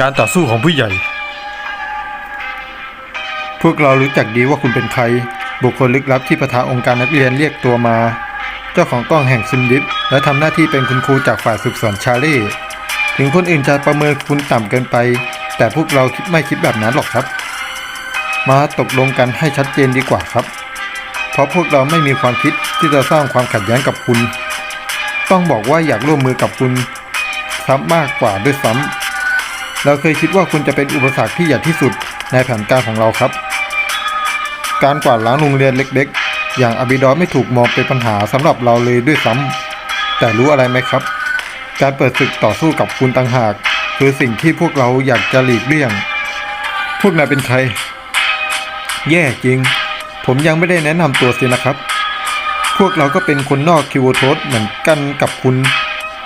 การต่อสู้ของผู้ใหญ่ พวกเรารู้จักดีว่าคุณเป็นใคร บุคคลลึกลับที่ประธานองค์การนักเรียนเรียกตัวมา เจ้าของกล้องแห่งซินดิฟและทำหน้าที่เป็นคุณครูจากฝ่ายสืบสวนชาเล่ถึงคนอื่นจะประเมินคุณต่ำเกินไป แต่พวกเราคิดไม่คิดแบบนั้นหรอกครับ มาตกลงกันให้ชัดเจนดีกว่าครับ เพราะพวกเราไม่มีความคิดที่จะสร้างความขัดแย้งกับคุณ ต้องบอกว่าอยากร่วมมือกับคุณซ้ำมากกว่าด้วยซ้ำ เราเคยคิดว่าคุณจะเป็นอุปสรรคที่ใหญ่ที่สุดในแผนการของเราครับ การกวาดล้างโรงเรียนเล็กๆ อย่างอบิดอสไม่ถูกมองเป็นปัญหาสำหรับเราเลยด้วยซ้ำแต่รู้อะไรไหมครับ การเปิดศึกต่อสู้กับคุณต่างหาก คือสิ่งที่พวกเราอยากจะหลีกเลี่ยง พวกนายเป็นใคร แย่จริง ผมยังไม่ได้แนะนำตัวสินะครับ พวกเราก็เป็นคนนอกคิวโทสเหมือนกันกับคุณ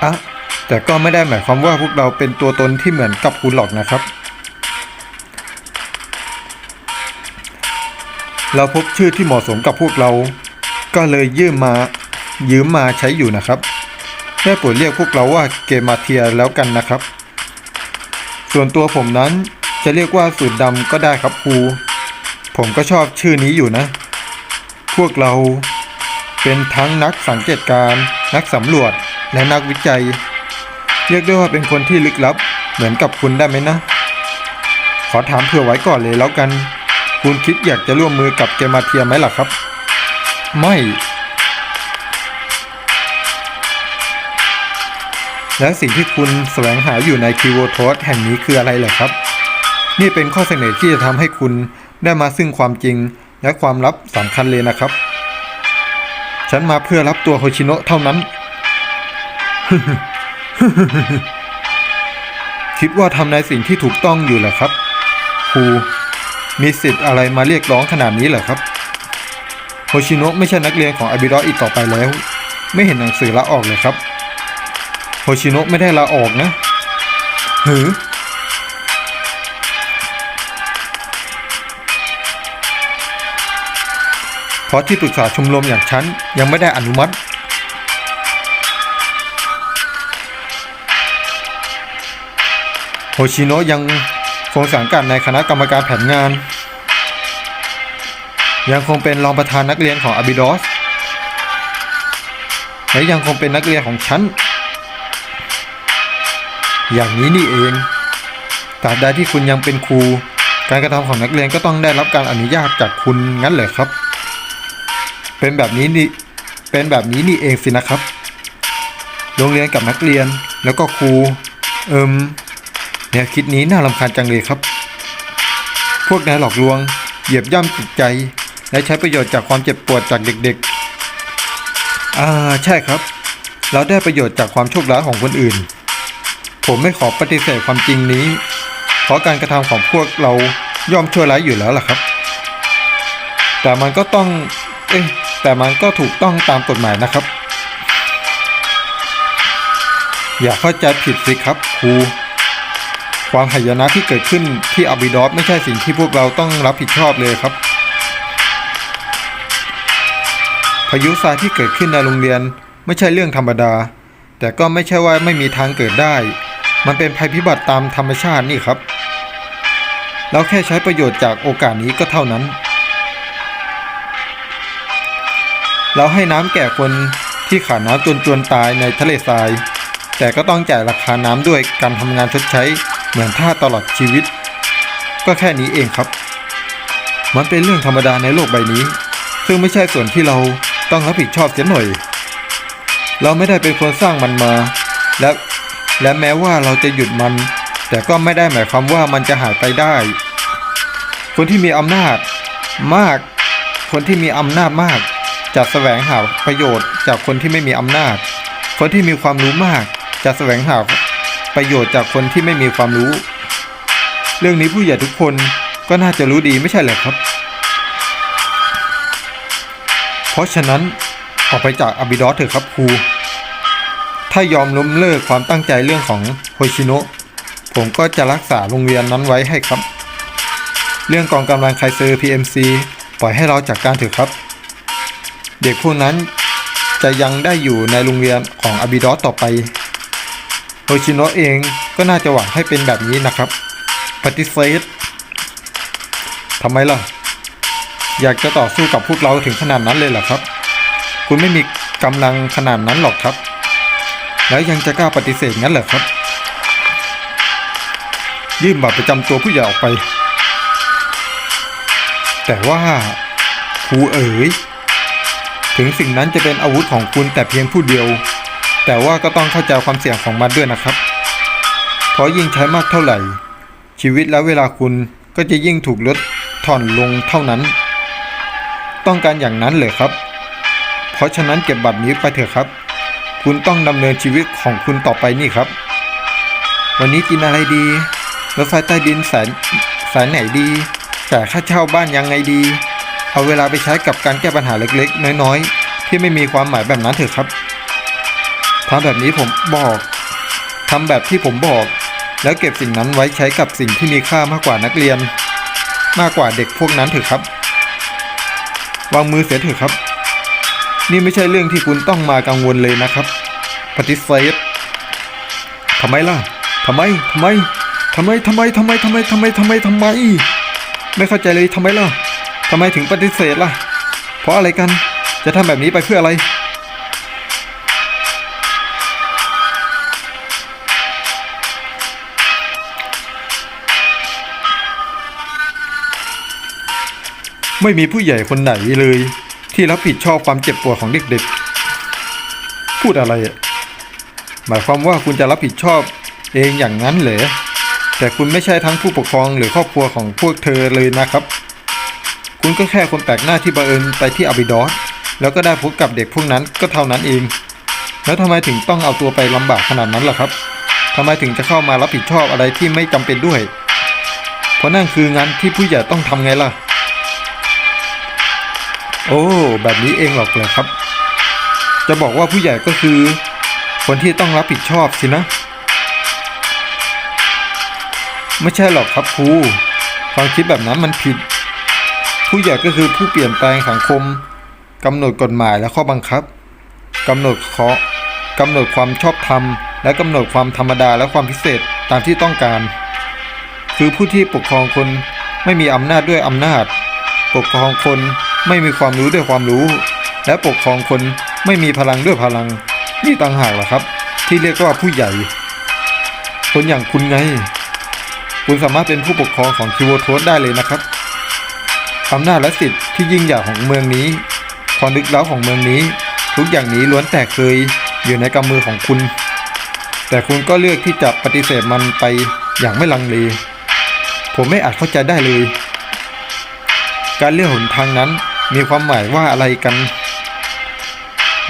อะ แต่ก็ไม่ได้หมายความว่าพวกเราเป็นตัวตนที่เหมือนกับคุณหรอกนะครับ เราพบชื่อที่เหมาะสมกับพวกเรา ก็เลยยืมมายืมมาใช้อยู่นะครับได้โปรดเรียกพวกเราว่าเกมาเทียแล้วกันนะครับ ส่วนตัวผมนั้นจะเรียกว่าสูตรดำก็ได้ครับครูผมก็ชอบชื่อนี้อยู่นะ พวกเราเป็นทั้งนักสังเกตการณ์นักสำรวจ และนักวิจัย เรียกได้ว่าเป็นคนที่ลึกลับ เหมือนกับคุณได้ไหมนะ ขอถามเผื่อไว้ก่อนเลยแล้วกัน คุณคิดอยากจะร่วมมือกับเกมาเทียไหมล่ะครับ ไม่ แล้วสิ่งที่คุณแสวงหาอยู่ในคิวโทสแห่งนี้คืออะไรเหรอครับ นี่เป็นข้อเสนอที่จะทำให้คุณได้มาซึ่งความจริงและความลับสำคัญเลยนะครับ ฉันมาเพื่อรับตัวโฮชิโนะเท่านั้น คิดว่าทำในสิ่งที่ถูกต้องอยู่เหรอครับ ครูมีสิทธิ์อะไรมาเรียกร้องขนาดนี้เหรอครับโฮชิโนะไม่ใช่นักเรียนของอาบิดออีกต่อไปแล้ว ไม่เห็นหนังสือลาออกเลยครับโฮชิโนะไม่ได้ลาออกนะหือเพราะที่ปรึกษาชมรมอย่างฉันยังไม่ได้อนุมัติ ชิโนะยังคงสังกัดในคณะกรรมการแผนงาน ยังคงเป็นรองประธานนักเรียนของอาบิดอส และยังคงเป็นนักเรียนของฉัน อย่างนี้นี่เองตราบใดที่คุณยังเป็นครู การกระทำของนักเรียนก็ต้องได้รับการอนุญาตจากคุณงั้นเหรอครับ เป็นแบบนี้นี่เป็นแบบนี้นี่เองสินะครับ โรงเรียนกับนักเรียนแล้วก็ครู เอิม แนวคิดนี้น่ารำคาญจังเลยครับ พวกนายหลอกลวง เหยียบย่ำจิตใจ และใช้ประโยชน์จากความเจ็บปวดจากเด็กๆ อ่าใช่ครับ เราได้ประโยชน์จากความโชคร้ายของคนอื่น ผมไม่ขอปฏิเสธความจริงนี้ เพราะการกระทำของพวกเราย่อมชั่วร้ายอยู่แล้วล่ะครับ แต่มันก็ต้อง เอ๊ะแต่มันก็ถูกต้องตามกฎหมายนะครับ อย่าเข้าใจผิดสิครับครู ความหายนะที่เกิดขึ้นที่อาบิดอสไม่ใช่สิ่งที่พวกเราต้องรับผิดชอบเลยครับ พายุทรายที่เกิดขึ้นในโรงเรียนไม่ใช่เรื่องธรรมดา แต่ก็ไม่ใช่ว่าไม่มีทางเกิดได้ มันเป็นภัยพิบัติตามธรรมชาตินี่ครับ เราแค่ใช้ประโยชน์จากโอกาสนี้ก็เท่านั้น เราให้น้ำแก่คนที่ขาดน้ำจนจวนตายในทะเลทราย แต่ก็ต้องจ่ายราคาน้ำด้วยการทำงานชดใช้ เหมือนท่าตลอดชีวิต ก็แค่นี้เองครับ มันเป็นเรื่องธรรมดาในโลกใบนี้ ซึ่งไม่ใช่ส่วนที่เราต้องรับผิดชอบเสียหน่อย เราไม่ได้เป็นคนสร้างมันมา และและแม้ว่าเราจะหยุดมัน แต่ก็ไม่ได้หมายความว่ามันจะหายไปได้ คนที่มีอำนาจมาก คนที่มีอำนาจมากจะแสวงหาประโยชน์จากคนที่ไม่มีอำนาจ คนที่มีความรู้มากจะแสวงหา ประโยชน์จากคนที่ไม่มีความรู้ เรื่องนี้ผู้ใหญ่ทุกคนก็น่าจะรู้ดีไม่ใช่เหรอครับ เพราะฉะนั้นออกไปจากอบิดอสเถอะครับครู ถ้ายอมล้มเลิกความตั้งใจเรื่องของโฮชิโนะผมก็จะรักษาโรงเรียนนั้นไว้ให้ครับ เรื่องกองกำลังไคเซอร์ PMC ปล่อยให้เราจัดการเถอะครับ เด็กพวกนั้นจะยังได้อยู่ในโรงเรียนของอบิดอสต่อไป โฮชิโนะเองก็น่าจะหวังให้เป็นแบบนี้นะครับปฏิเสธทำไมล่ะ อยากจะต่อสู้กับพวกเราถึงขนาดนั้นเลยเหรอครับ คุณไม่มีกำลังขนาดนั้นหรอกครับ แล้วยังจะกล้าปฏิเสธงั้นเหรอครับ ยื่นบัตรประจำตัวผู้ใหญ่ออกไป แต่ว่าครูเอ๋ยถึงสิ่งนั้นจะเป็นอาวุธของคุณแต่เพียงผู้เดียว แต่ว่าก็ต้องเข้าใจความเสี่ยงของมันด้วยนะครับ เพราะยิ่งใช้มากเท่าไหร่ ชีวิตและเวลาคุณก็จะยิ่งถูกลดทอนลงเท่านั้น ต้องการอย่างนั้นเลยครับ เพราะฉะนั้นเก็บบัตรนี้ไปเถอะครับ คุณต้องดำเนินชีวิตของคุณต่อไปนี่ครับ วันนี้กินอะไรดี รถไฟใต้ดินสายสายไหนดีจ่ายค่าเช่าบ้านยังไงดี เอาเวลาไปใช้กับการแก้ปัญหาเล็กๆ น้อยๆ ที่ไม่มีความหมายแบบนั้นเถอะครับ ทำแบบนี้ผมบอกทำแบบที่ผมบอก แล้วเก็บสิ่งนั้นไว้ใช้กับสิ่งที่มีค่ามากกว่านักเรียน มากกว่าเด็กพวกนั้นเถอะครับ วางมือเสียเถอะครับ นี่ไม่ใช่เรื่องที่คุณต้องมากังวลเลยนะครับ ปฏิเสธทำไมล่ะทำไมทำไมทำไมทำไมทำไมทำไมทำไมทำไมทำไม ไม่เข้าใจเลยทำไมล่ะทำไมถึงปฏิเสธล่ะ เพราะอะไรกัน จะทำแบบนี้ไปเพื่ออะไร ไม่มีผู้ใหญ่คนไหนเลย ที่รับผิดชอบความเจ็บปวดของเด็กๆ พูดอะไรอะหมายความว่าคุณจะรับผิดชอบเองอย่างนั้นเหรอแต่คุณไม่ใช่ทั้งผู้ปกครองหรือครอบครัวของพวกเธอเลยนะครับ คุณก็แค่คนแปลกหน้าที่บังเอิญไปที่อาบิดอสแล้วก็ได้พบกับเด็กพวกนั้นก็เท่านั้นเอง แล้วทำไมถึงต้องเอาตัวไปลำบากขนาดนั้นล่ะครับทำไมถึงจะเข้ามารับผิดชอบอะไรที่ไม่จำเป็นด้วย เพราะนั่นคืองานที่ผู้ใหญ่ต้องทำไงล่ะ โอ้ แบบนี้เองหรอกเลยครับ จะบอกว่าผู้ใหญ่ก็คือ คนที่ต้องรับผิดชอบสินะ ไม่ใช่หรอกครับครูความคิดแบบนั้นมันผิด ผู้ใหญ่ก็คือผู้เปลี่ยนแปลงสังคมกำหนดกฎหมายและข้อบังคับกำหนดข้อกำหนดความชอบธรรม และกำหนดความธรรมดาและความพิเศษตามที่ต้องการ คือผู้ที่ปกครองคนไม่มีอำนาจด้วยอำนาจ ปกครองคน ไม่มีความรู้ด้วยความรู้ และปกครองคนไม่มีพลังด้วยพลัง นี่ต่างหากเหรอครับ ที่เรียกว่าผู้ใหญ่ คนอย่างคุณไง คุณสามารถเป็นผู้ปกครองของคิวโวโทสได้เลยนะครับอำนาจและสิทธิ์ที่ยิ่งใหญ่ของเมืองนี้ความลึกลับของเมืองนี้ ทุกอย่างนี้ล้วนแต่เคยอยู่ในกำมือของคุณ แต่คุณก็เลือกที่จะปฏิเสธมันไปอย่างไม่ลังเลผมไม่อาจเข้าใจได้เลย การเลือกหนทางนั้น มีความหมายว่าอะไรกัน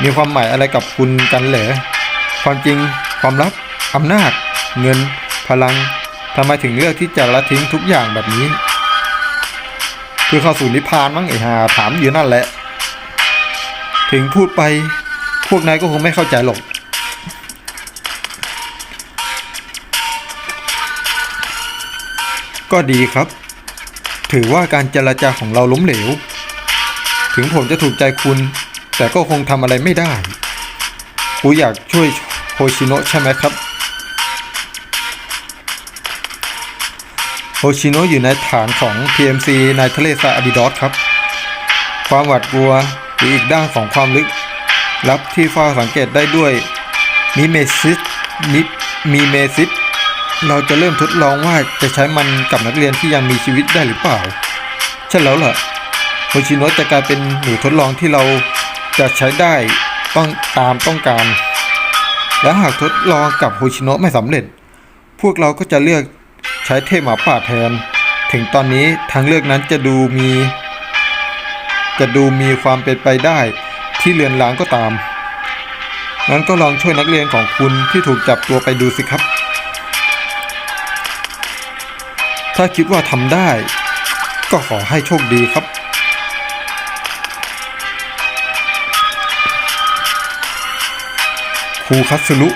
มีความหมายอะไรกับคุณกันเหรอความจริง ความลับอำนาจ เงิน พลังทำไมถึงเลือกที่จะละทิ้งทุกอย่างแบบนี้ คือเข้าสู่นิพพานมั้งไอ้หาถามอยู่นั่นแหละ ถึงพูดไปพวกนายก็คงไม่เข้าใจหรอกก็ดีครับ ถือว่าการเจรจาของเราล้มเหลว ถึงผมจะถูกใจคุณ แต่ก็คงทำอะไรไม่ได้ กูอยากช่วยโฮชิโนะใช่ไหมครับโฮชิโนะอยู่ในฐานของ PMC ในทะเลทราอาบิดอสครับ ความหวาดกลัวหรืออีกด้านของความลึก ลับที่เฝ้าสังเกตได้ด้วยมิเมซิสมิมีเมซิสเราจะเริ่มทดลองว่าจะใช้มันกับนักเรียนที่ยังมีชีวิตได้หรือเปล่า ใช่แล้วล่ะ โฮชิโนะจะกลายเป็นหนูทดลองที่เราจะใช้ได้ต้องตามต้องการ และหากทดลองกับโฮชิโนะไม่สำเร็จ พวกเราก็จะเลือกใช้เทพหมาป่าแทน ถึงตอนนี้ทางเลือกนั้นจะดูมี จะดูมีความเป็นไปได้ที่เลือนลางก็ตาม งั้นก็ลองช่วยนักเรียนของคุณที่ถูกจับตัวไปดูสิครับ ถ้าคิดว่าทำได้ ก็ขอให้โชคดีครับ ครูคัตสึรุ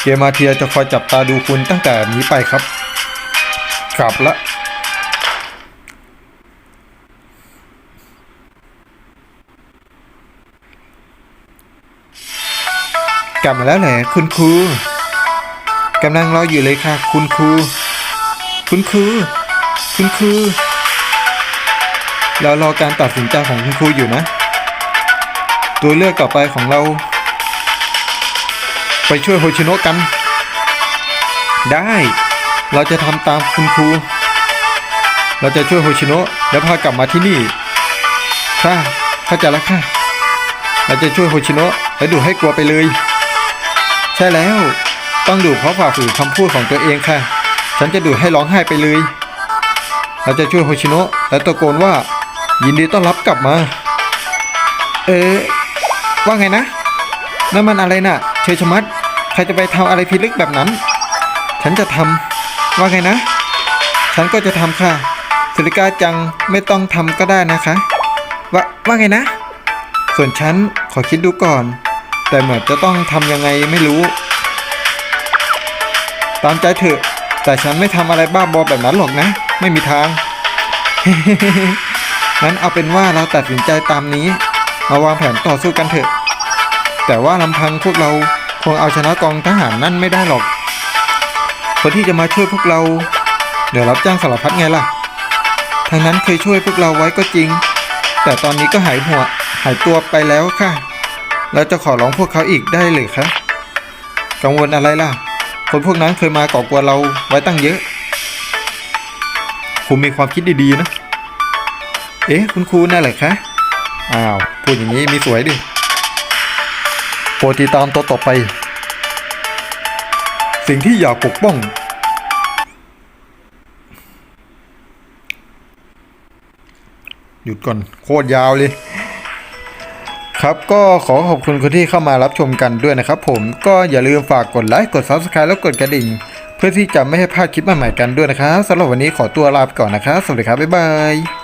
เกมาเทียจะคอยจับตาดูคุณตั้งแต่นี้ไปครับ กลับละกลับมาแล้วแหละคุณครูกำลังรออยู่เลยค่ะ คุณครู คุณครู คุณครูเรารอการตัดสินใจของคุณครูอยู่นะ ตัวเลือกต่อไปของเรา ไปช่วยโฮชิโนะกัน ได้ เราจะทำตามคุณครู เราจะช่วยโฮชิโนะแล้วพากลับมาที่นี่ ค่ะเข้าใจแล้วค่ะ เราจะช่วยโฮชิโนะและดูให้กลัวไปเลย ใช่แล้ว ต้องดูเพราะฝ่าฝืนคำพูดของตัวเองค่ะ ฉันจะดูให้ร้องไห้ไปเลย เราจะช่วยโฮชิโนะและตะโกนว่า ยินดีต้อนรับกลับมา เอ๊ะว่าไงนะนั่นมันอะไรน่ะ เชยชมัด รจะไปทำอะไรพิลึกแบบนั้น ฉันจะทำว่าไงนะ ฉันก็จะทำค่ะสิริกาจังไม่ต้องทำก็ได้นะคะ ว่าว่าไงนะ ส่วนฉันขอคิดดูก่อน แต่เหมือนจะต้องทำยังไงไม่รู้ ตามใจเถอะ แต่ฉันไม่ทำอะไรบ้าบอแบบนั้นหรอกนะ ไม่มีทางงั้นเอาเป็นว่าเราตัดสินใจตามนี้ มาวางแผนต่อสู้กันเถอะ แต่ว่าลำพังพวกเรา งเอาชนะกองทหารนั่นไม่ได้หรอก คนที่จะมาช่วยพวกเรา เดี๋ยวรับจ้างสารพัดไงล่ะ ทางนั้นเคยช่วยพวกเราไว้ก็จริง แต่ตอนนี้ก็หายหัวหายตัวไปแล้วค่ะแล้วจะขอร้องพวกเขาอีกได้หรือคะ กังวลอะไรล่ะ คนพวกนั้นเคยมาก่อกวนเราไว้ตั้งเยอะ คุณมีความคิดดีๆนะ เอ๊ะ คุณครูน่ะเหรอคะ อ้าว พูดอย่างนี้มีสวยดิ โปรดติดตามตัวต่อไป สิ่งที่อยากปกป้อง หยุดก่อน โคตรยาวเลย ครับก็ขอขอบคุณคนที่เข้ามารับชมกันด้วยนะครับผมก็อย่าลืมฝากกดไลค์กด Subscribe แล้วกดกระดิ่ง เพื่อที่จะไม่ให้พลาดคลิปใหม่ๆกันด้วยนะครับสำหรับวันนี้ขอตัวลาไปก่อนนะครับ สวัสดีครับ บ๊ายบาย